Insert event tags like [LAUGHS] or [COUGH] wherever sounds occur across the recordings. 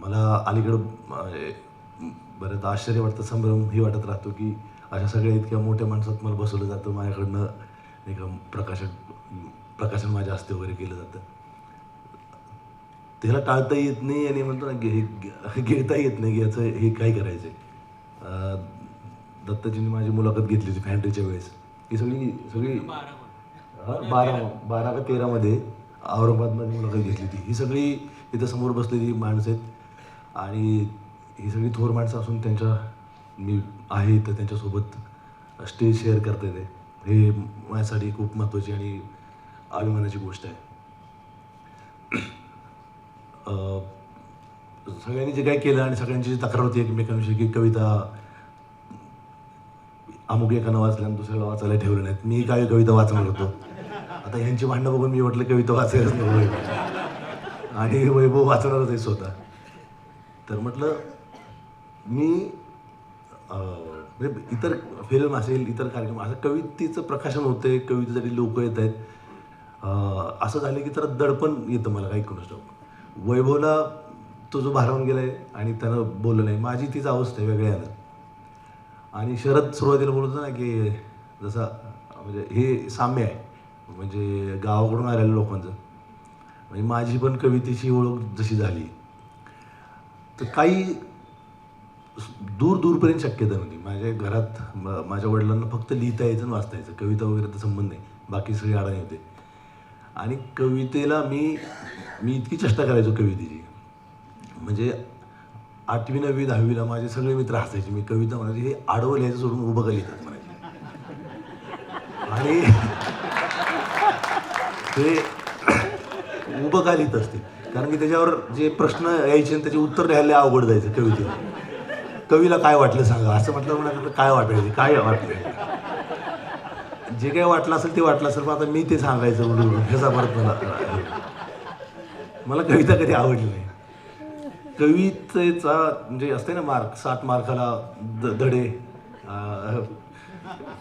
मला अलीकडं म्हणजे, बरं आश्चर्य वाटतं संभ्रम ही वाटत राहतो की अशा सगळ्या इतक्या मोठ्या माणसात मला बसवलं जातं. माझ्याकडनं एक प्रकाशन प्रकाशन माझ्या हस्ते वगैरे केलं जातं. त्याला टाळता येत नाही आणि म्हणतो ना घे घेता येत नाही की याचं हे काय करायचं आहे दत्ताजींनी माझी मुलाखत घेतली होती फॅन्ट्रीच्या वेळेस. ही सगळी सगळी बारा बारा का तेरामध्ये औरंगाबादमध्ये मुलाखत घेतली होती. ही सगळी इथं समोर बसलेली माणसं आहेत. आणि ही सगळी थोर माणसं असून त्यांच्या मी आहे तर त्यांच्यासोबत स्टेज शेअर करता येते. हे माझ्यासाठी खूप महत्त्वाची आणि अभिमानाची गोष्ट आहे. सगळ्यांनी जे काय केलं आणि सगळ्यांची जी तक्रार होती एकमेकांविषयी की कविता अमुक एकानं वाचल्या आणि दुसऱ्याला वाचायला ठेवलं नाहीत. मी काय कविता वाचणार होतो? आता ह्यांची भांडणं बघून मी म्हटलं कविता वाचायलाच नको आणि वैभव वाचणारच आहे स्वतः. तर म्हटलं मी म्हणजे इतर फिल्म असेल इतर कार्यक्रम असं कवितेचं प्रकाशन होतंय कवितेसाठी लोक येत आहेत. असं झालं की तर दडपण येतं मला काही कोणाच वैभवला तो जो भारावून गेला आहे आणि त्यानं बोललं नाही माझी तीच अवस्था आहे वेगळ्या आणि शरद सुरुवातीला बोलत ना की जसा म्हणजे हे साम्य आहे. म्हणजे गावाकडून आलेल्या लोकांचं. म्हणजे माझी पण कवितेची ओळख जशी झाली. तर काही दूर दूरपर्यंत शक्यता नव्हती. माझ्या घरात म- माझ्या वडिलांना फक्त लिहिता यायचं आणि वाचता यायचं. कविता वगैरे तर संबंध नाही. बाकी सगळे अडाणी होते. आणि कवितेला मी मी इतकी चेष्टा करायचो कवितेची. म्हणजे आठवी नववी दहावीला माझे सगळे मित्र हसायचे. मी कविता म्हणायची हे आडवं लिहायचं सोडून उभं का लिहितात? म्हणायचे. आणि ते उभं का लिहित असते कारण की त्याच्यावर जे प्रश्न यायचे आणि त्याचे उत्तर लिहायला अवघड जायचं कवितेला कवीला काय वाटलं सांगा? असं म्हटलं म्हणाल काय वाटायचं? काय वाटलं? जे काय वाटलं असेल ते वाटलं असेल पण आता मी ते सांगायचं म्हणून ह्याचा परत मला मला कविता कधी आवडली नाही. कवितेचा म्हणजे असते ना मार्क साठ मार्काला द धडे.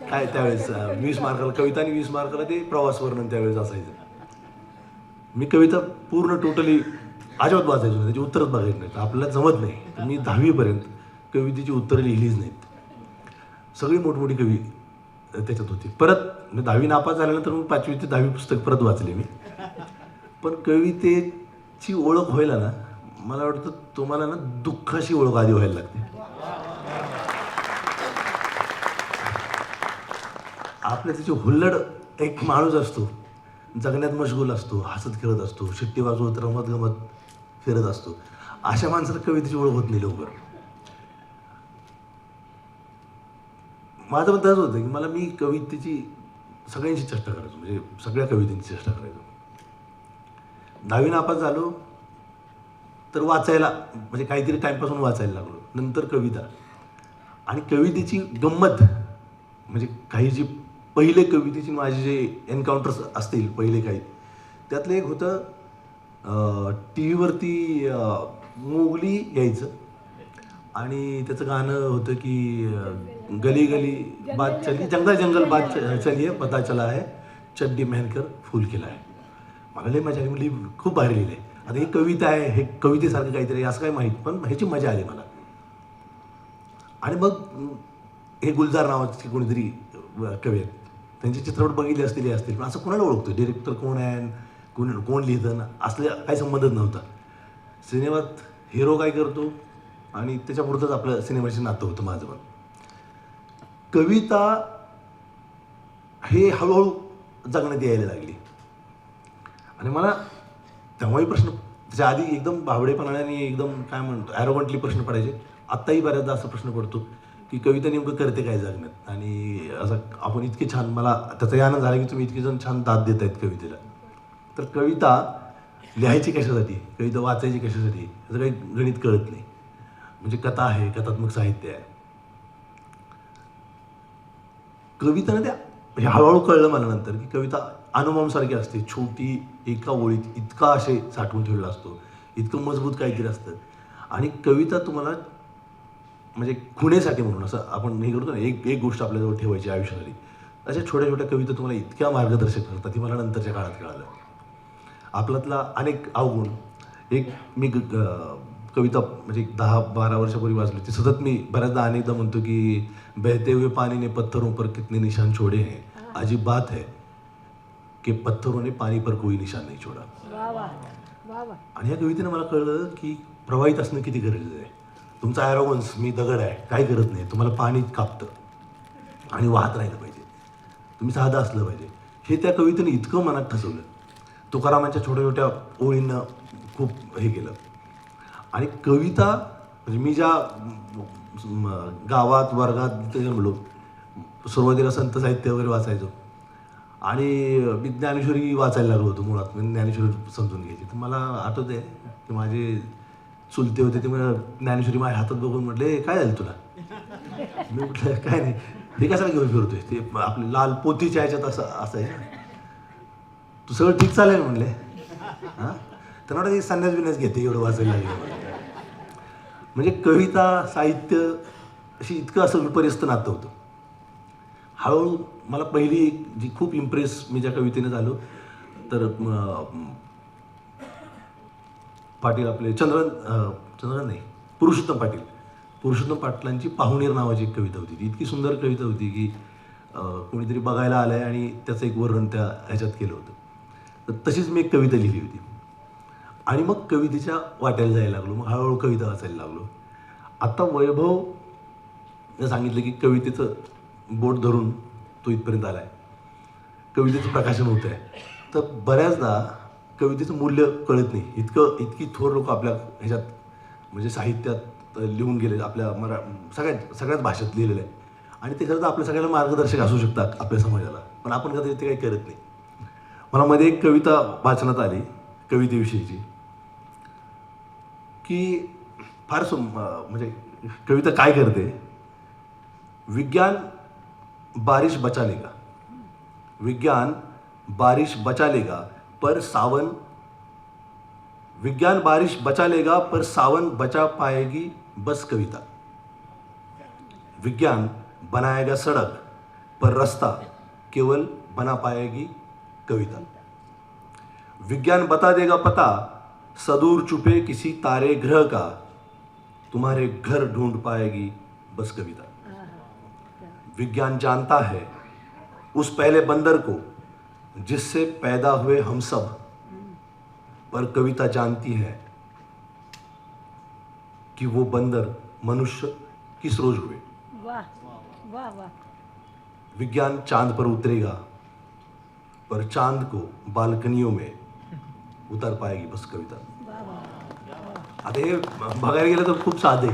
काय त्यावेळेस वीस मार्काला कविता आणि वीस मार्काला ते प्रवास वर्णन त्यावेळेस असायचं. मी कविता पूर्ण टोटली अजिबात वाचायचो नाही त्याची उत्तरच बघायची नाहीत. आपल्याला जमत नाही. मी दहावीपर्यंत कवितेची उत्तरं लिहिलीच नाहीत. सगळी मोठमोठी कवी त्याच्यात होती. परत मी दहावी नापास झाल्यानंतर मग पाचवी ते दहावी पुस्तक परत वाचले मी. पण कवितेची ओळख व्हायला ना मला वाटतं तुम्हाला ना दुःखाशी ओळख आधी व्हायला लागते. आपल्या त्याची हुल्लड एक माणूस असतो. जगण्यात मशगूल असतो हसत खेळत असतो शिट्टी वाजवत रमत गमत फिरत असतो. अशा माणसाला कवितेची ओळख होत नाही लवकर. माझं पण तसंच होतं की मला मी कवितेची सगळ्यांची चेष्टा करायचो म्हणजे सगळ्या कवितेची चेष्टा करायचो. दहावी नापास झालो तर वाचायला म्हणजे काहीतरी टाईमपासून वाचायला लागलो नंतर कविता. आणि कवितेची गंमत म्हणजे काही जी पहिले कवितेची माझे जे एन्काउंटर्स असतील पहिले काही त्यातलं एक होतं टी व्हीवरती मोगली यायचं. आणि त्याचं गाणं होतं की गली गली बात चली जंगल जंगल बात चली आहे पता चला आहे चड्डी मेहनकर फुल केला आहे मला लई मजा आली खूप भारी लिहिलं आहे. आता ही कविता आहे हे कवितेसारखं काहीतरी असं काही माहीत पण ह्याची मजा आली मला. आणि मग हे गुलजार नावाची कोणीतरी कवी आहेत त्यांचे चित्रपट बघितले असतील हे असतील. पण असं कोणाला ओळखतो डिरेक्टर कोण आहे? कोण कोण लिहितं? असले काही संबंधच नव्हता. सिनेमात हिरो काय करतो? आणि त्याच्यापुरतंच आपलं सिनेमाशी नातं होतं माझं पण. कविता हे हळूहळू जगण्यात यायला लागली. आणि मला तेव्हाही प्रश्न त्याच्या आधी एकदम भावडेपणाने एकदम काय म्हणतो ॲरोगंटली प्रश्न पडायचे. आत्ताही बऱ्याचदा असा प्रश्न पडतो. की कविता नेमकं करते काय जगण्यात? आणि असं आपण इतके छान मला त्याचा आनंद झाला की तुम्ही इतके जण छान दाद देत आहेत कवितेला. तर कविता लिहायची कशासाठी? कविता वाचायची कशासाठी? याचं काही गणित कळत नाही. म्हणजे कथा आहे कथात्मक साहित्य आहे. कविता ना त्या हे हळूहळू कळलं मला नंतर की कविता अनुपमसारखी असते. छोटी एका ओळीत इतका असे साठवून ठेवलेला असतो. इतकं मजबूत काहीतरी असतं. आणि कविता तुम्हाला म्हणजे खुणेसाठी म्हणून असं आपण हे करतो ना एक एक गोष्ट आपल्याजवळ ठेवायची आयुष्यासाठी. अशा छोट्या छोट्या कविता तुम्हाला इतक्या मार्गदर्शक करतात ही मला नंतरच्या काळात कळालं. आपल्यातला अनेक अवगुण एक मी कविता म्हणजे दहा बारा वर्षापूर्वी वाचली. ती सतत मी बऱ्याचदा अनेकदा म्हणतो की बहते हुए पानी ने पत्थरों पर कितने निशान छोड़े हैं. अजीब बात है की पत्थरों ने पानी पर कोई निशान नहीं छोड़ा. आणि या कवितेनं मला कळलं की प्रवाहित असणं किती गरजेचं आहे. तुमचा ॲरोगन्स मी दगड आहे काय करत नाही तुम्हाला पाणी कापतं. आणि वाहत राहिलं पाहिजे. तुम्ही साधं असलं पाहिजे. हे त्या कवितेने इतकं मनात ठसवलं. तुकारामांच्या छोट्या छोट्या ओळींनं खूप हे केलं. आणि कविता म्हणजे मी ज्या गावात वर्गात तिथे जन्मलो सुरुवातीला संत साहित्य वगैरे वाचायचो. आणि मी ज्ञानेश्वरी वाचायला लागलो होतो मुळात. मी ज्ञानेश्वरी समजून घ्यायची. तर मला आठवते की माझे चुलते होते ते मला ज्ञानेश्वरी माझ्या हातात बघून म्हटले काय झालं तुला? मी म्हटलं काय नाही हे कशाला घेऊन फिरतोय? ते आपले लाल पोतीच्या ह्याच्यात असं असं आहे तू सगळं ठीक चालेल म्हणले. हां? तर म्हणा संन्यास बिन्यास घेते एवढं वाचायला म्हणजे कविता साहित्य अशी इतकं असं विपर्यस्त नातं होतं. हळूहळू मला पहिली जी खूप इम्प्रेस मी ज्या कवितेने झालो तर पाटील आपले चंद्रन चंद्रन नाही पुरुषोत्तम पाटील. पुरुषोत्तम पाटलांची पाहुणेर नावाची एक कविता होती. ती इतकी सुंदर कविता होती की कोणीतरी बघायला आलं आहे आणि त्याचं एक वर्णन त्या ह्याच्यात केलं होतं. तर तशीच मी एक कविता लिहिली होती. आणि मग कवितेच्या वाट्याला जायला लागलो. मग हळूहळू कविता वाचायला लागलो. आत्ता वैभव सांगितलं की कवितेचं बोट धरून तो इथपर्यंत आला आहे कवितेचं प्रकाशन होतं आहे तर बऱ्याचदा कवितेचं मूल्य कळत नाही. इतकं इतकी थोर लोक आपल्या ह्याच्यात म्हणजे साहित्यात लिहून गेले आपल्या मरा सगळ्यात सगळ्याच भाषेत लिहिलेलं आहे. आणि ते खरं तर आपल्या सगळ्याला मार्गदर्शक असू शकतात आपल्या समाजाला. पण आपण कधी ते काही करत नाही. मला मध्ये एक कविता वाचनात आली कवितेविषयीची की फार सु म्हणजे कविता काय करते? विज्ञान बारिश बचा लेगा विज्ञान बारिश बचा लेगा पर सावन। विज्ञान बारिश बचा लेगा, पर सावन बचा पाएगी, बस कविता। विज्ञान बनाएगा सड़क, पर रास्ता केवल बना पाएगी कविता। विज्ञान बता देगा पता, सदूर छुपे किसी तारे ग्रह का, तुम्हारे घर ढूंढ पाएगी बस कविता। विज्ञान जानता है, उस पहले बंदर को जिससे पैदा हुए हम सब पर कविता जानती है कि वो बंदर मनुष्य किस रोज हुए? वा वा वा विज्ञान चाँद पर उतरेगा पर चाँद को बालकनियों में उतार पाएगी बस कविता। आता बघायला गेलं तर खूप साधे।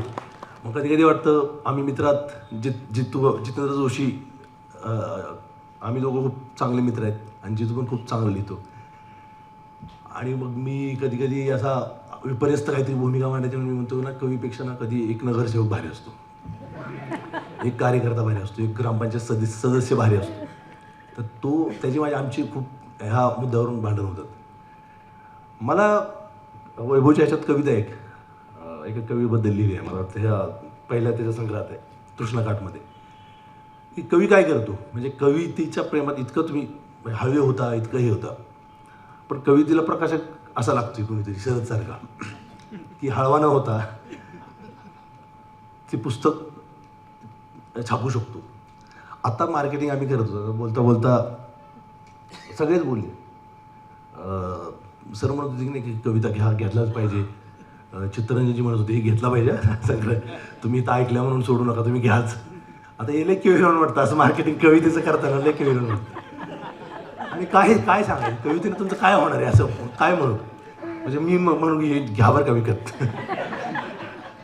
मग कधी कधी वाटतं आम्ही मित्रात जित जितू जितेंद्र जोशी अं, आम्ही दोघं खूप चांगले मित्र आहेत. आणि जितू पण खूप चांगलं लिहितो. आणि मग मी कधी कधी असा विपर्यस्त काहीतरी भूमिका मांडायची म्हणून मी म्हणतो ना कवीपेक्षा ना कधी एक नगरसेवक भारी असतो. एक कार्यकर्ता भारी असतो एक ग्रामपंचायत सदस्य सदस्य भारी असतो. तर तो त्याची माझी आमची खूप ह्या मुद्द्यावरून भांडण होतात. मला वैभवच्या ह्याच्यात कविता एक एका कवीबद्दल लिहिली आहे. मला वाटतं ह्या पहिल्या त्याच्या संग्रहात आहे तृष्णाघाटमध्ये की कवी काय करतो? म्हणजे कवितेच्या प्रेमात इतकं तुम्ही म्हणजे हवे होता इतकं हे होता. पण कवितेला प्रकाशक असा लागतोय कोणीतरी शरदसारखा की हळवा न होता ते पुस्तक छापू शकतो. आता मार्केटिंग आम्ही करत होतो. बोलता बोलता सगळेच बोलले. सर म्हणत होते की नाही की कविता घ्या घेतलाच पाहिजे. चित्तरंजनजी म्हणत होते हे घेतला पाहिजे. [LAUGHS] सगळं. तुम्ही इथं ऐकल्या म्हणून सोडू नका तुम्ही घ्याच. आता हे लय केविरण वाटतं असं मार्केटिंग कवितेचं करताना लय केविरण वाटतं. आणि काय काय सांगायचं? कवितेनं तुमचं काय होणार आहे असं? काय म्हणू म्हणजे मी म्हणू की हे घ्या बरं का विकत?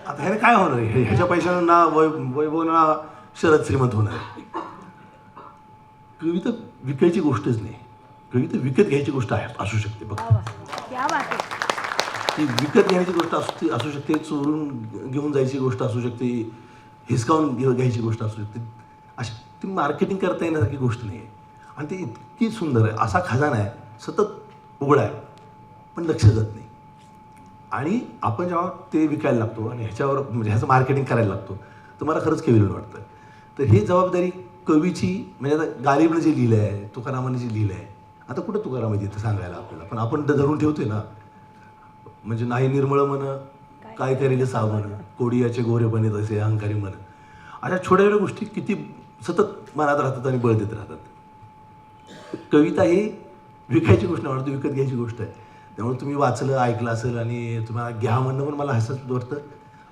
आता ह्याने काय होणार आहे? हे- ह्याच्या पैशानं ना वै वैभव ना शरद श्रीमंत होणार कविता विकायची गोष्टच नाही. कविता विकत घ्यायची गोष्ट आहे असू शकते बघ ती विकत घेण्याची गोष्ट असू असू शकते चोरून घेऊन जायची गोष्ट असू शकते हिसकावून घ्यायची गोष्ट असू शकते. अशी ती मार्केटिंग करता येण्यासारखी गोष्ट नाही आहे. आणि ती इतकी सुंदर आहे. असा खजाना आहे. सतत उघडा आहे. पण लक्ष जात नाही. आणि आपण जेव्हा ते विकायला लागतो आणि ह्याच्यावर म्हणजे ह्याचं मार्केटिंग करायला लागतो तर मला खरंच केविलन वाटतं. तर ही जबाबदारी कवीची म्हणजे आता गालिबनं जे लिहिलं आहे तुकारामाने जे लिहिलं आहे आता कुठं तुकारामाची इथं सांगायला आपल्याला? पण आपण धरून ठेवतोय ना. म्हणजे नाही निर्मळ मन काय? करेल सावन कोडियाचे गोरेपणे तसे अहंकारी मन अशा छोट्या छोट्या गोष्टी किती सतत मनात राहतात आणि बळ देत राहतात. कविता ही विकायची गोष्ट नाही विकत घ्यायची गोष्ट आहे. त्यामुळे तुम्ही वाचलं ऐकलं असेल आणि तुम्हाला घ्या म्हणणं पण मला हसत वाटतं.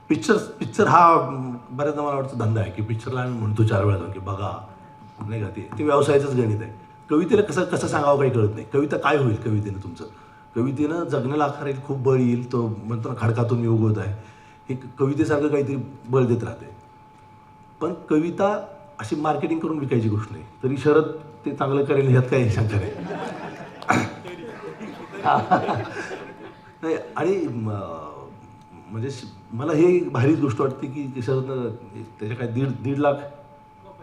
पिक्चर पिक्चर हा बऱ्याचदा मला वाटतं धंदा आहे की पिक्चरला आम्ही म्हणतो चार वेळा जाऊन की बघा नाही का ते व्यवसायाचंच गणित आहे. कवितेला कसं कसं सांगावं काही कळत नाही. कविता काय होईल कवितेनं तुमचं? कवितेनं जगण्याला आकार येईल खूप बळ येईल तो म्हणतो ना खडकातून योग होत आहे. हे कवितेसारखं काहीतरी बळ देत राहते. पण कविता अशी मार्केटिंग करून विकायची गोष्ट नाही. तरी शरद ते चांगलं करेल ह्यात काही शंका नाही नाही आणि म्हणजे श- मला हे भारीच गोष्ट वाटते की शरदनं त्याच्या काय दीड दीड लाख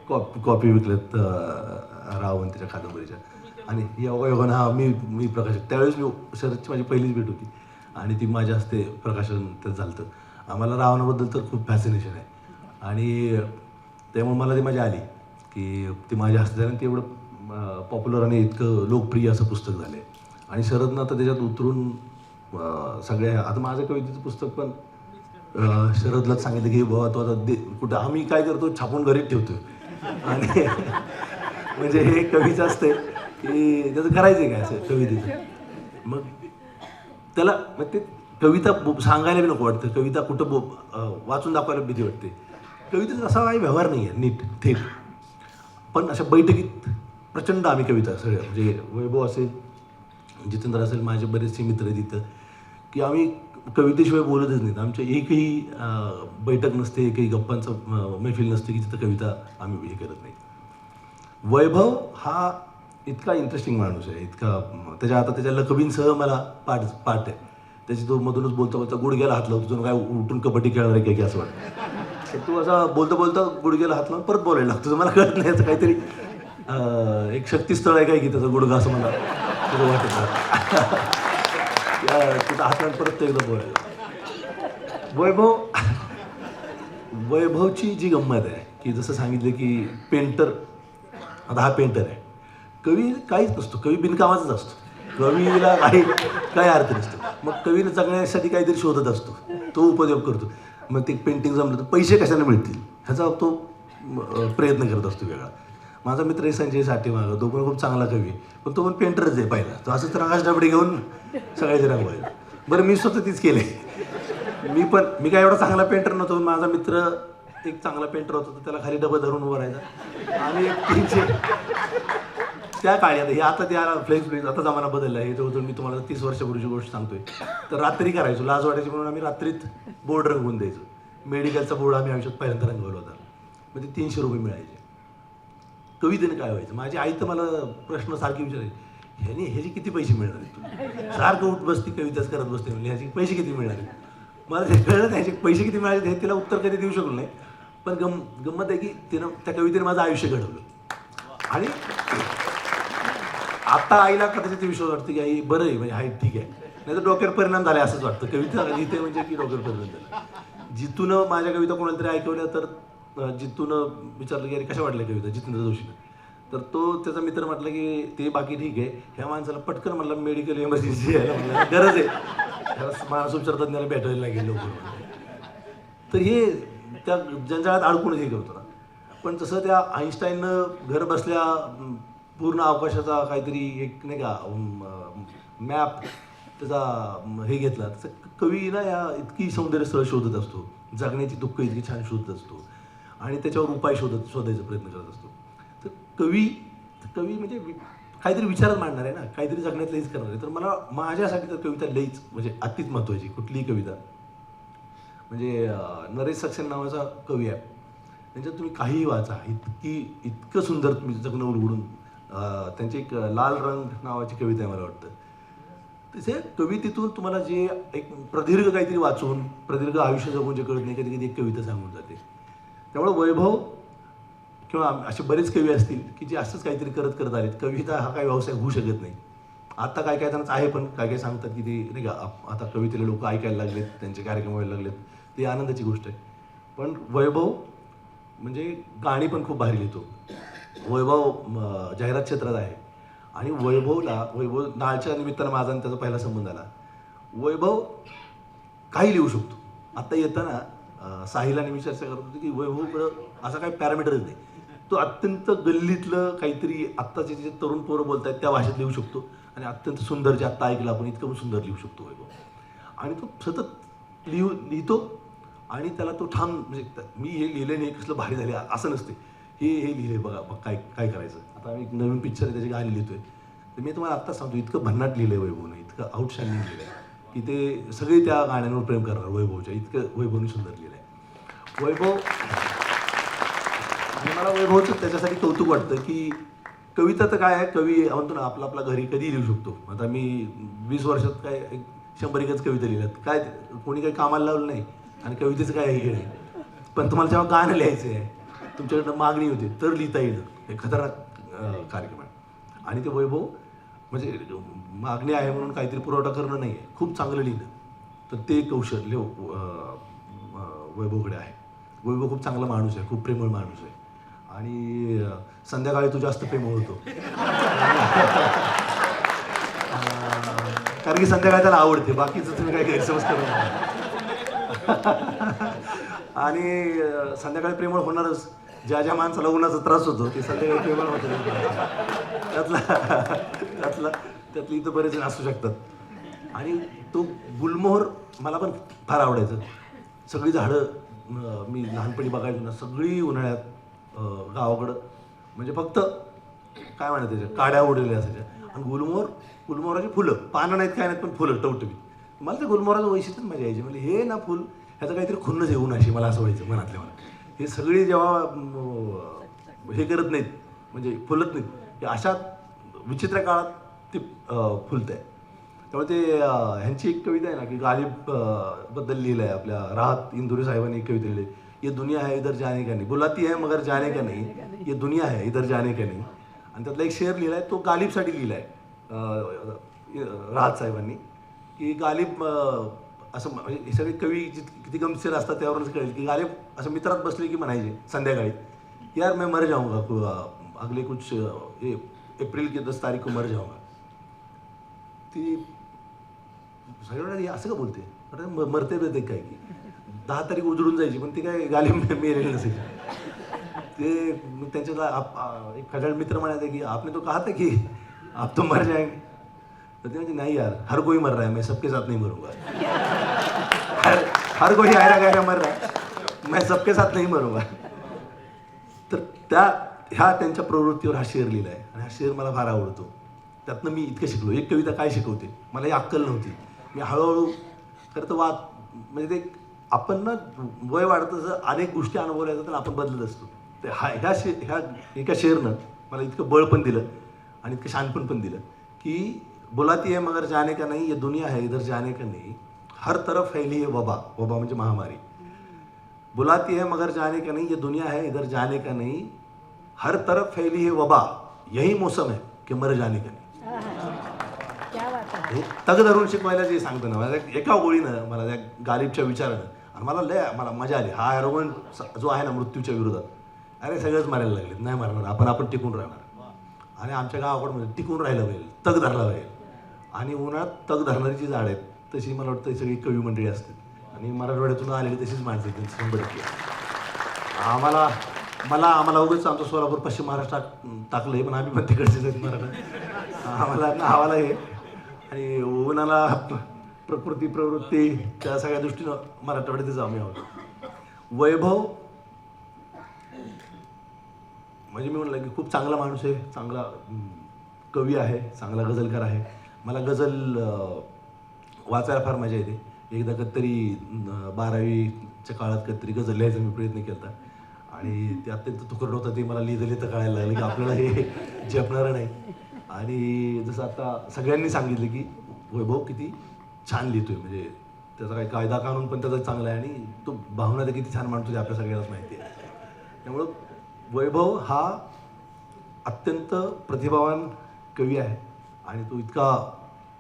कॉपी कॉपी विकल्यात रावण त्याच्या कादंबरीच्या आणि योगायोगानं हा मी मी प्रकाशित त्यावेळेस मी शरदची माझी पहिलीच भेट होती. आणि ती माझ्या हस्ते प्रकाशन त्यात झालं आम्हाला रावणाबद्दल तर खूप फॅसिनेशन आहे. आणि त्यामुळे मला ती मजा आली की ती माझ्या हस्ते झाली आणि ते एवढं पॉप्युलर आणि इतकं लोकप्रिय असं पुस्तक झालं आहे आणि शरदनं आता त्याच्यात उतरून सगळ्या आता माझं कवितेचं पुस्तक पण शरदलाच सांगितलं की बाबा तो आता दे कुठं आम्ही काय करतो छापून घरीच ठेवतो आणि [LAUGHS] म्हणजे हे कवीच असते की त्याचं करायचं आहे काय असं कवितेचं. मग त्याला मग ते कविता सांगायला बी नको वाटतं. कविता कुठं बो वाचून दाखवायला भीती वाटते. कवितेचा असा काही व्यवहार नाही आहे नीट थेट. पण अशा बैठकीत प्रचंड आम्ही कविता सगळ्या म्हणजे वैभव असेल जितेंद्र असेल माझे बरेचसे मित्र तिथं की आम्ही कवितेशिवाय बोलतच नाहीत. आमच्या एकही बैठक नसते एकही गप्पांचं मैफिल नसते की तिथं कविता आम्ही हे करत नाही. वैभव हा इतका इंटरेस्टिंग माणूस आहे इतका त्याच्या आता त्याच्या लकबींसह मला पाठ पाठ आहे. त्याची तो मधूनच बोलता बोलता गुडघ्याला हात लावतो तुझं काय उठून कबड्डी खेळणार आहे काय की असं वाटतं. तू असा बोलता बोलता गुडघ्याला हात लावून परत बोलायला लागतो. मला कळत नाही याचं काहीतरी एक शक्तीस्थळ आहे काय की त्याचा गुडघा असं मला तुझं वाटत तुझा [LAUGHS] हात लावून परत एकदा बोलायला वैभव वैभवची जी गंमत आहे की जसं सांगितलं की पेंटर आता हा पेंटर आहे. कवी काहीच नसतो कवी बिनकामाचाच असतो. कवीला काही काही अर्थ नसतो. मग कवीला जगण्यासाठी काहीतरी शोधत असतो. तो उपयोग करतो. मग ते पेंटिंग जमलं तर पैसे कशाला मिळतील? ह्याचा तो प्रयत्न करत असतो वेगळा. माझा मित्र आहे संजयसाठी मागं तो पण खूप चांगला कवी आहे. पण तो पण पेंटरच आहे पहिला. तो असंच रंगाच डबडे घेऊन सगळ्याचे रंगवायचं बरं मी स्वतः तीच केले. मी पण मी काय एवढा चांगला पेंटर नव्हतो पण माझा मित्र एक चांगला पेंटर होता तर त्याला खाली डबा धरून उभा राहायचा. आणि एक तीनशे त्या काळी आता हे आता त्या फ्लेक्स फ्लेक्स आता जमाना बदलला आहे. जवळजवळ मी तुम्हाला तीस वर्षापूर्वीची गोष्ट सांगतोय. तर रात्री करायचो. लाज वाटायची म्हणून आम्ही रात्रीत बोर्ड रंगवून द्यायचो. मेडिकलचा बोर्ड आम्ही आयुष्यात पहिल्यांदा रंगवला होता. मग ते तीनशे रुपये मिळायचे. कवितेने काय व्हायचं? माझी आई तर मला प्रश्न सारखी विचारायची ह्याने ह्याचे किती पैसे मिळणार आहेत सारखं उठ बसती कविताच करत बसते म्हणजे ह्याचे पैसे किती मिळणार आहेत? मला ते कळलं ह्याचे पैसे किती मिळाले हे तिला उत्तर कधी देऊ शकलो नाही. पण गम गंमत आहे की तिनं त्या कवितेने माझं आयुष्य घडवलं. आणि आता आईला कदाचित ते विश्वास वाटतं की आई बरं आहे म्हणजे हाय ठीक आहे. नाही तर डोक्यावर परिणाम झाले असंच वाटतं. कविता लिहिते म्हणजे की डोक्यावर परिणाम झाला जिथून माझ्या कविता कोणाला तरी ऐकवल्या तर जिथून विचारलं की अरे कशा वाटल्या कविता? जितेंद्र जोशीनं. तर तो त्याचा मित्र म्हटलं की ते बाकी ठीक आहे. ह्या माणसाला पटकन म्हटलं मेडिकल इमर्जन्सी आहे. म्हणलं, गरज आहे. त्याला मानसोपचार तज्ञाला भेटायला लागेल लवकर तर हे त्या जंजाळात अडकूनच हे करतो ना. पण तसं त्या आईन्स्टाईननं घर बसल्या पूर्ण अवकाशाचा काहीतरी एक नाही का मॅप त्याचा हे घेतला. तसं कवी ना या इतकी सौंदर्य स्थळ शोधत असतो. जगण्याची दुःख इतकी छान शोधत असतो. आणि त्याच्यावर उपाय शोधत शोधायचा प्रयत्न करत असतो. तर कवी कवी म्हणजे काहीतरी विचारात मांडणार आहे ना. काहीतरी जगण्यात लईच करणार आहे. तर मला माझ्यासाठी तर कविता लईच म्हणजे अतिच महत्त्वाची कुठलीही कविता. म्हणजे नरेश सक्सेन नावाचा कवी आहे. त्यांच्यात तुम्ही काहीही वाचा. इतकी इतकं सुंदर तुम्ही जगणं उलगडून त्यांची एक लाल रंग नावाची कविता आहे मला वाटतं. तसे कवितेतून तुम्हाला जे एक प्रदीर्घ काहीतरी वाचून प्रदीर्घ आयुष्य जगून जे कळत नाही कधी कधी एक कविता सांगून जाते. त्यामुळे वैभव किंवा असे बरेच कवी असतील की जे असंच काहीतरी करत करत आलेत. कविता हा काही व्यवसाय होऊ शकत नाही. आता काय काय त्यांना आहे पण काय काय सांगतात की ते नाही का आता कवितेला लोक ऐकायला लागलेत त्यांचे कार्यक्रम व्हायला लागलेत. ते आनंदाची गोष्ट आहे. पण वैभव म्हणजे गाणी पण खूप भारी लिहितो. वैभव जाहिरात क्षेत्रात आहे. आणि वैभवला वैभव नाळच्या निमित्तानं माझा आणि त्याचा पहिला संबंध आला. वैभव काही लिहू शकतो. आता येताना साहिला नेहमी चर्चा करत होती की वैभव असा काही पॅरामीटरच नाही. तो अत्यंत गल्लीतलं काहीतरी आत्ताचे जे तरुण पोरं बोलत आहेत त्या भाषेत लिहू शकतो. आणि अत्यंत सुंदर जे आत्ता ऐकलं आपण इतकं पण सुंदर लिहू शकतो वैभव. आणि तो सतत लिहू लिहितो. आणि त्याला तो ठाम म्हणजे मी हे लिहिलं नाही कसलं भारी झाले असं नसते हे हे लिहिले बघा बघ काय काय करायचं. आता आम्ही एक नवीन पिक्चर आहे त्याची गाणी लिहितोय. तर मी तुम्हाला आत्ताच सांगतो इतकं भन्नाट लिहिलं आहे वैभवनं इतकं आउटस्टँडिंग लिहिलं आहे की ते सगळे त्या गाण्यांवर प्रेम करणार वैभवच्या. इतकं वैभवने सुंदर लिहिलं आहे वैभव आणि मला वैभवचं त्याच्यासाठी कौतुक वाटतं की कविता तर काय आहे कवी म्हणतो ना आपला आपला घरी कधी लिहू शकतो? आता मी वीस वर्षात काय एक शंभर एकच कविता लिहिल्यात. काय कोणी काही कामाला लावलं नाही आणि कवितेचं काय हे नाही. पण तुम्हाला जेव्हा गाणं लिहायचं आहे तुमच्याकडनं मागणी होती तर लिहिता येईल. हे खतरनाक कार्यक्रम आहे. आणि ते वैभव म्हणजे मागणी आहे म्हणून काहीतरी पुरवठा करणं नाही आहे खूप चांगलं लिहिलं. तर ते कौशल्य वैभवकडे आहे. वैभव खूप चांगला माणूस आहे खूप प्रेमळ माणूस आहे. आणि संध्याकाळी तो जास्त प्रेमळ होतो. कारण की संध्याकाळी त्याला आवडते बाकीचं तुम्ही काही गैरसमज करू आणि संध्याकाळी प्रेमळ होणारच. ज्या ज्या माणसाला उन्हाचा त्रास होतो ते संध्याकाळी प्रेमळ होते त्यातला त्यातला त्यातली इथं बरेच जण असू शकतात. आणि तो गुलमोहर मला पण फार आवडायचं. सगळी झाडं मी लहानपणी बघायचो ना सगळी उन्हाळ्यात गावाकडं. म्हणजे फक्त काय म्हणतात त्याच्या काड्या उडलेल्या असायच्या. आणि गुलमोहर गुलमोहराची फुलं पानं नाहीत काय नाहीत पण फुलं टवटवी. मला ते गुलमोहराचं वैशिष्ट्यच मजा यायची. म्हणजे हे ना फुल ह्याचं काहीतरी खुन्नच येऊन अशी मला असं व्हायचं मनातल्या मला हे सगळे जेव्हा हे करत नाहीत म्हणजे फुलत नाहीत अशा विचित्र काळात ते फुलत आहे त्यामुळे ते ह्यांची एक कविता आहे ना की गालिबबद्दल लिहिलं आहे आपल्या राहत इंदुरी साहेबांनी एक कविता लिहिली ये दुनिया है इधर जाने का नहीं. बुलाती है मगर जाने का नहीं. ये दुनिया है इधर जाने का नाही. आणि त्यातला एक शेर लिहिला आहे तो गालिबसाठी लिहिला आहे राहत साहेबांनी की गालिब असं म्हणजे हे सगळे कवी जित किती गमतीशीर असतात त्यावरूनच कळेल की गाले असं मित्रात बसले की म्हणायचे संध्याकाळी यार मैं मर जाऊंगा अगले कुछ एप्रिल ये की दस तारीख को मर जाऊंगा. ती सगळ्यांना असं का बोलते? अरे मरते बिरते काय की दहा तारीख उजडून जायची पण ती काय गाली मेलेली नसायची ते त्यांच्या आप- एक खजाळ मित्र म्हणायचे की आपने तो कहा था की आप तो मर जाएंगे. तर ते म्हणजे नाही यार हर कोई मर रहा है मैं सबके साथ नहीं मरूंगा. हर हर कोई आयरा गायरा मर रहा है। मैं सबके साथ नहीं मरूंगा। तर त्या ह्या त्यांच्या प्रवृत्तीवर हा शेर लिहिला आहे. आणि हा शेर मला फार आवडतो. त्यातनं मी इतकं शिकलो. एक कविता काय शिकवते? मला ही अक्कल नव्हती. मी हळूहळू खरं तर वाद म्हणजे ते आपण ना वय वाढत जसं अनेक गोष्टी अनुभवल्या जातात आणि आपण बदलत असतो. ते हा ह्या शे ह्या एका शेरनं मला इतकं बळ पण दिलं आणि इतकं शानपण पण दिलं की बोलाती आहे मगर जाने का नाही ये दुनिया है इधर जाने का नाही. हर तरफ फैली है वबा वबा म्हणजे महामारी. बुलाती है मगर जाने का नहीं ये दुनिया है इधर जाने का नहीं. हर तरफ फैली है वबा यही मौसम है कि मर जाने का नहीं. क्या बात आहे हे तग धरून शिकवायला जे सांगतो ना मला एका ओळीनं मला त्या गालिबच्या विचारानं आणि मला लय मला मजा आली. हा ॲरोगन जो आहे ना मृत्यूच्या विरोधात अरे सगळंच मारायला लागले नाही मारणार आपण आपण टिकून राहणार. आणि आमच्या गावाकडं म्हणजे टिकून राहिलं पाहिजे तग धरला पाहिजे आणि उन्हाळ्यात तग धरणारी जी झाड आहेत तशी मला वाटतं ही सगळी कवी मंडळी असतात आणि मराठवाड्यातून आलेली तशीच माणसं आहेत त्यांची शंभर टक्के. आम्हाला मला आम्हाला उगंच आमचं सोलापूर पश्चिम महाराष्ट्रात टाकलं आहे पण आम्ही पण तिकडचेच आहेत मराठा. आम्हाला नावाला हे. आणि उन्हाला प्रकृती प्रवृत्ती त्या सगळ्या दृष्टीनं मराठवाड्यातच आम्ही आहोत. वैभव म्हणजे मी म्हणलं की खूप चांगला माणूस आहे चांगला कवी आहे चांगला गझलकार आहे. मला गझल वाचायला फार मजा येते. एकदा कधीतरी बारावीच्या काळात कधीतरी गजल लिहायचा मी प्रयत्न केला आणि ते अत्यंत तुकड होतं ते मला लिहिलं लिहितं कळायला लागलं की आपल्याला हे [LAUGHS] जपणारं नाही. आणि जसं आता सगळ्यांनी सांगितलं की वैभव किती छान लिहितोय. म्हणजे त्याचा काही कायदा कानून पण त्याचा चांगला आहे आणि तो भावना तर किती छान मांडतो ते आपल्या सगळ्यांनाच माहिती आहे. त्यामुळं वैभव हा अत्यंत प्रतिभावान कवी आहे. आणि तो इतका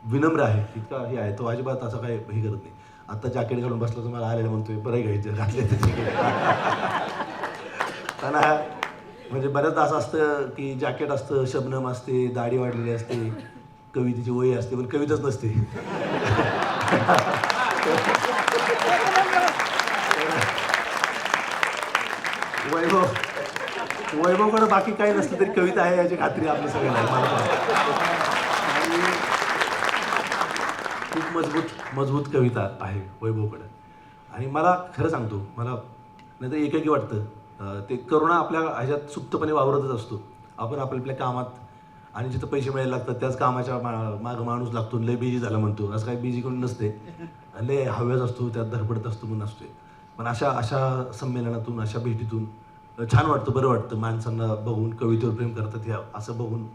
विनम्र आहे इतका हे आहे तो अजिबात असं काही हे करत नाही. आता जॅकेट घालून बसला तर मला आलेलं म्हणतोय बरं घ्यायचं घातले त्यांना [LAUGHS] म्हणजे बऱ्याचदा असं असतं की जॅकेट असतं शबनम असते दाढी वाढलेली असते कवितेची वय असते पण कविताच नसते. [LAUGHS] वैभव वैभवकडं बाकी काही नसलं तरी कविता आहे याची खात्री आपल्या सगळ्यांना मजबूत मजबूत कविता आहे वैभवकडं. आणि मला खरं सांगतो मला नाहीतर एकाकी वाटतं ते करुणा आपल्या ह्याच्यात सुप्तपणे वावरतच असतो. आपण आपल्या आपल्या कामात आणि जिथं पैसे मिळायला लागतात त्याच कामाच्या मा मागं माणूस लागतो लय बिजी झाला म्हणतो. असं काही बिजी कोणी नसते. लय हव्याच असतो त्यात धडपडत असतो म्हणून असतोय. पण अशा अशा संमेलनातून अशा भेटीतून छान वाटतं बरं वाटतं. माणसांना बघून कवितेवर प्रेम करतात हे असं बघून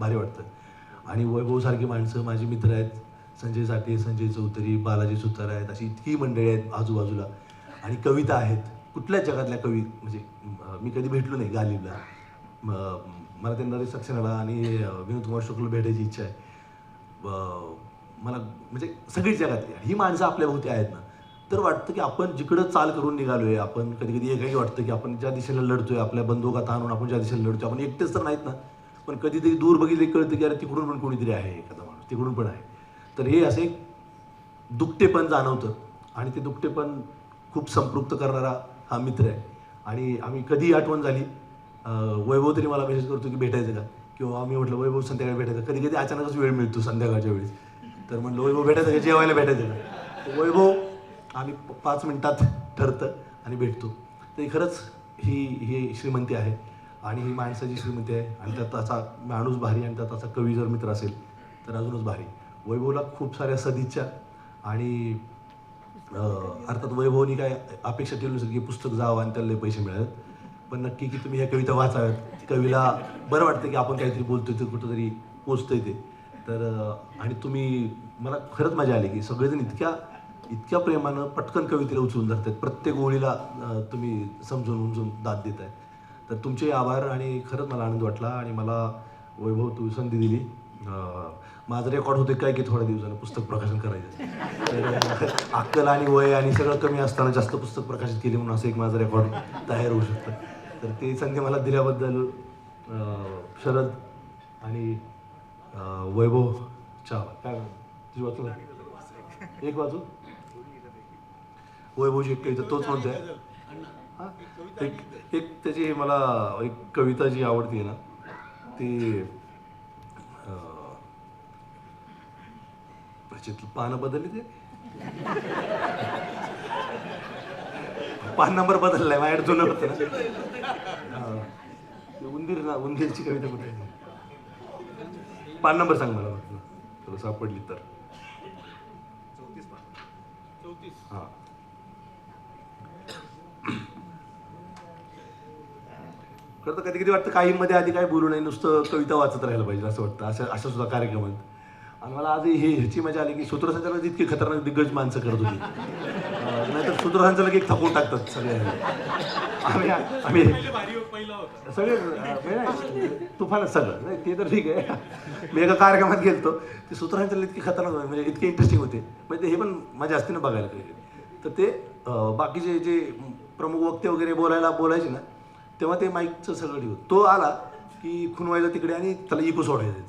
भारी वाटतं. आणि वैभवसारखी माणसं माझे मित्र आहेत संजय साठे संजय चौधरी बालाजी सुतार आहेत अशी इतकी मंडळी आहेत आजूबाजूला. आणि कविता आहेत. कुठल्याच जगातल्या कवी म्हणजे मी कधी भेटलो नाही गालिबला. मला त्यांना नरेश सक्सेनाला आणि विनोद कुमार शुक्ल भेटायची इच्छा आहे. मला म्हणजे सगळीच जगातली ही माणसं आपल्या भोवती आहेत ना. तर वाटतं की आपण जिकडं चाल करून निघालो आहे आपण कधी कधी एकही वाटतं की आपण ज्या दिशेला लढतोय आपल्या बंदुका आणून आपण ज्या दिशेला लढतोय आपण एकटेच तर नाहीत ना. पण कधीतरी दूर बघितले कळतं की अरे तिकडून पण कोणीतरी आहे एखादा माणूस तिकडून पण आहे. तर हे असे दुकटेपण जाणवतं आणि ते दुकटेपण खूप संपृक्त करणारा हा मित्र आहे. आणि आम्ही कधी आठवण झाली वैभव तरी मला मेसेज करतो की भेटायचं का? किंवा आम्ही म्हटलं वैभव संध्याकाळी भेटायचं. कधी कधी अचानकच वेळ मिळतो संध्याकाळच्या वेळेस. तर म्हणलं वैभव भेटायचं का? जेवायला भेटायचं का? वैभव आम्ही प- पाच मिनटात ठरतं आणि भेटतो. तर खरंच ही ही श्रीमंती आहे आणि ही माणसाची श्रीमंती आहे. आणि त्यात असा माणूस भारी आणि त्यात असा कवी जर मित्र असेल तर अजूनच भारी. वैभवला खूप साऱ्या सदिच्छा. आणि अर्थात वैभवनी काय अपेक्षा ठेवली नसेल की पुस्तक जावं आणि त्याला लय पैसे मिळत पण नक्की की तुम्ही ह्या कविता वाचाव्यात. कवीला बरं वाटतं की आपण काहीतरी बोलतोय ते कुठंतरी पोचतंय ते. तर आणि तुम्ही मला खरंच मजा आली की सगळेजण इतक्या इतक्या प्रेमानं पटकन कवितेला उचलून धरतात प्रत्येक ओळीला तुम्ही समजून उमजून दाद देत आहे तर तुमचे आभार आणि खरंच मला आनंद वाटला आणि मला वैभव तू संधी दिली. माझं रेकॉर्ड होते काय की थोड्या दिवसानं पुस्तक प्रकाशन करायचं. तर अक्कल आणि वय आणि सगळं कमी असताना जास्त पुस्तक प्रकाशित केले म्हणून असं एक माझं रेकॉर्ड तयार होऊ शकतं. तर ते संधी मला दिल्याबद्दल शरद आणि वैभव चा काय तुझी वाचू एक वाचू वैभवजी एक कविता तोच म्हणतोय. हा? एक एक त्याची मला एक कविता जी आवडते ना ती त्याच्यातली पानं बदलली ते. पान नंबर बदललाय माझ्याकडे जुनं होतं ना. उंदीर ना उंदीरची कविता कुठे? पान नंबर सांग मला तुला सापडली तर. हा. खरं तर कधी कधी वाटतं काही मध्ये आधी काय बोलू नये नुसतं कविता वाचत राहायला पाहिजे असं वाटतं. असं अशा सुद्धा कार्यक्रम आहेत. आणि मला आज हे ह्याची मजा आली की सूत्रसंचालक इतकी खतरनाक दिग्गज माणसं करत होती. नाहीतर सूत्रसंचालक एक थकवून टाकतात सगळे. आम्ही आम्ही सगळे तुफान सगळं. नाही ते तर ठीक आहे. मी एका कार्यक्रमात गेलतो. ते सूत्रसंचालक इतकी खतरनाक होते, म्हणजे इतके इंटरेस्टिंग होते. म्हणजे हे पण मजा असते ना बघायला तर ते बाकीचे जे प्रमुख वक्ते वगैरे बोलायला बोलायचे ना तेव्हा ते माईकचं सगळं ठेवत तो आला की खुनवायला तिकडे आणि त्याला इको सोडायचं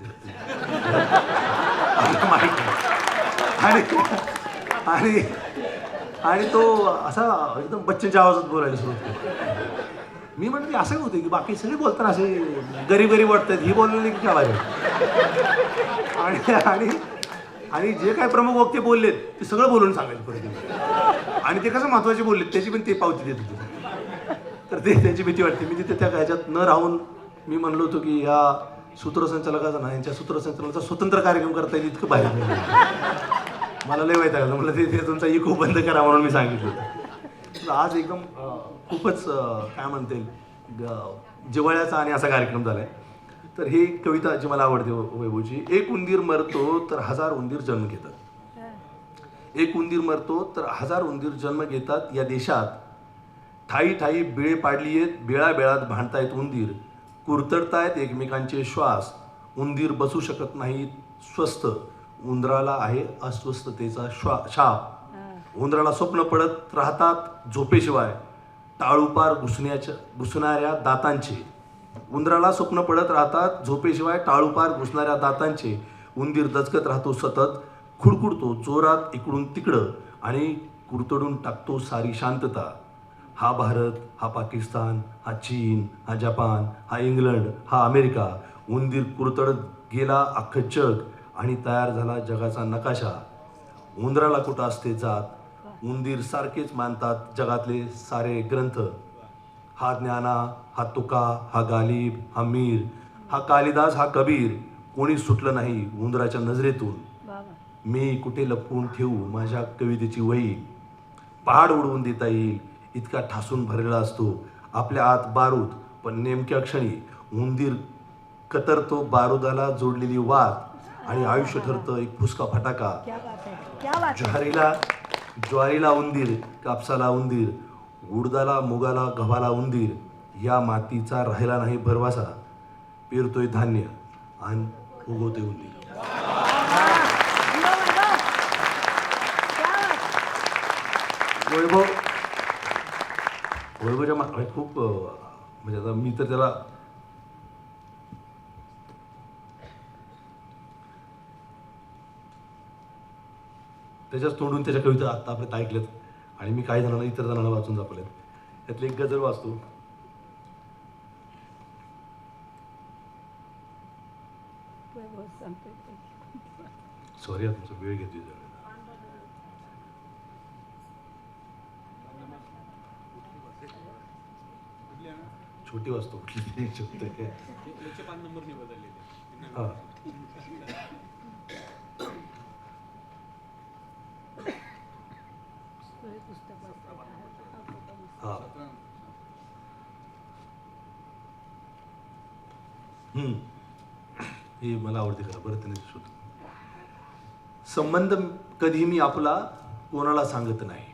ते. आणि आणि आणि तो असा एकदम बच्चनच्या आवाजात बोलायला सुरू होतो मी म्हणते की असं होते की बाकी सगळे बोलताना असे गरीब गरीब वाटतात. ही बोललेली की काय आणि आणि आणि जे काय प्रमुख वक्ते बोललेत ते सगळं बोलून सांगायचे परत आणि ते कसं महत्त्वाचे बोललेत त्याची पण ते पावती देत होते. तर ते त्याची भीती वाटते. मी तिथे त्या ह्याच्यात न राहून मी म्हणलो होतो की ह्या सूत्रसंचालकाचा ना यांच्या सूत्रसंचालकाचा स्वतंत्र कार्यक्रम करता येईल इतकं बाहेर मला लय माहिती आहे म्हटलं ते तुमचा इको बंद करा म्हणून मी सांगितलं होतं. आज एकदम खूपच काय म्हणता येईल ग- आणि असा कार्यक्रम झाला आहे तर ही कविता जी मला आवडते वै- वैभवची एक उंदीर मरतो तर हजार उंदीर जन्म घेतात. एक उंदीर मरतो तर हजार उंदीर जन्म घेतात या देशात. ठाई ठाई बिळे पाडली आहेत बेळाबेळात भांडतायत उंदीर. कुरतडतायत एकमेकांचे श्वास. उंदीर बसू शकत नाहीत स्वस्थ. उंदराला आहे अस्वस्थतेचा श्वा शाप. उंदराला स्वप्न पडत राहतात झोपेशिवाय. टाळूपार घुसण्याच्या घुसणाऱ्या दातांचे. उंदराला स्वप्न पडत राहतात झोपेशिवाय टाळूपार घुसणाऱ्या दातांचे. उंदीर दचकत राहतो सतत खुडखुडतो जोरात इकडून तिकडं आणि कुरतडून टाकतो सारी शांतता. हा भारत हा पाकिस्तान हा चीन हा जपान हा इंग्लंड हा अमेरिका उंदीर कुरतडत गेला अख्खं जग आणि तयार झाला जगाचा नकाशा. उंदराला कुठं असते जात? उंदीर सारखेच मानतात जगातले सारे ग्रंथ. हा ज्ञाना हा तुका हा गालिब हा मीर हा कालिदास हा कबीर. कोणी सुटलं नाही उंदराच्या नजरेतून. मी कुठे लपवून ठेवू माझ्या कवितेची वही? पहाड उडवून देता येईल. इतका ठासून भरलेला असतो. आपल्या आत बारूद पण नेमक्या क्षणी उंदीर कतरतो बारुदाला जोडलेली वात आणि आयुष्य ठरतं एक फुसका फटाका. ज्वारीला ज्वारीला उंदीर कापसाला उंदीर उडदाला मुगाला गव्हाला उंदीर या मातीचा राहिला नाही भरवासा. पेरतोय धान्य आणि उगवतोय उंदीर. वैभव वैभवच्या मा खूप म्हणजे आता मी तर त्याला त्याच्याच तोंडून त्याच्या कविता आत्तापर्यंत ऐकल्यात आणि मी काही जणांना इतर जणांना वाचून दाखवल्यात. त्यातली एक गजल वाचतो. सॉरी तुमचा वेळ घेतली छोटी वाचतो कुठली हा. हा. हम्म. हे मला आवडते खरं बरं त्याने शोध. संबंध कधी मी आपला कोणाला सांगत नाही.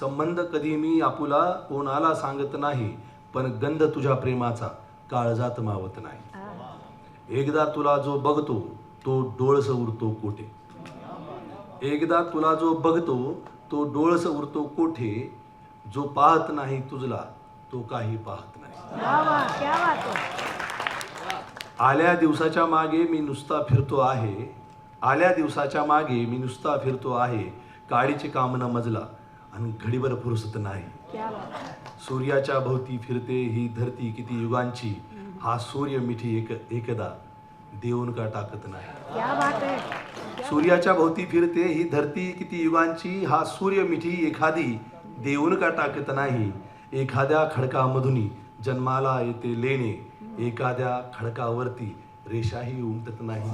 संबंध कधी मी आपुला कोणाला सांगत नाही. पण गंध तुझ्या प्रेमाचा काळजात मावत नाही. एकदा तुला जो बघतो तो डोळस उरतो कोठे? एकदा तुला जो बघतो तो डोळस उरतो कोठे? जो पाहत नाही तुझला तो काही पाहत नाही. आल्या दिवसाच्या मागे मी नुसता फिरतो आहे. आल्या दिवसाच्या मागे मी नुसता फिरतो आहे. काळीचे काम न मजला आणि घडीभर फुरसत नाही. सूर्याच्या भोवती फिरते ही धरती किती युगांची हा सूर्य मिठी एक एकदा देऊन का टाकत नाही? सूर्याच्या भोवती फिरते ही धरती किती युगांची हा सूर्य मिठी एखादी देऊन का टाकत नाही? एखाद्या खडकामधुनी जन्माला येते लेणे एखाद्या खडकावरती रेषाही उमटत नाही.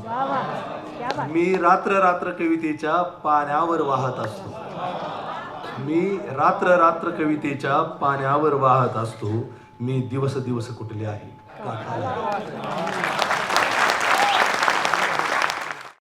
मी रात्र रात्र कवितेच्या पाण्यावर वाहत असतो. मी रात्र रात्र कवितेच्या पाण्यावर वाहत असतो मी दिवस दिवस कुठले आहे काठावर.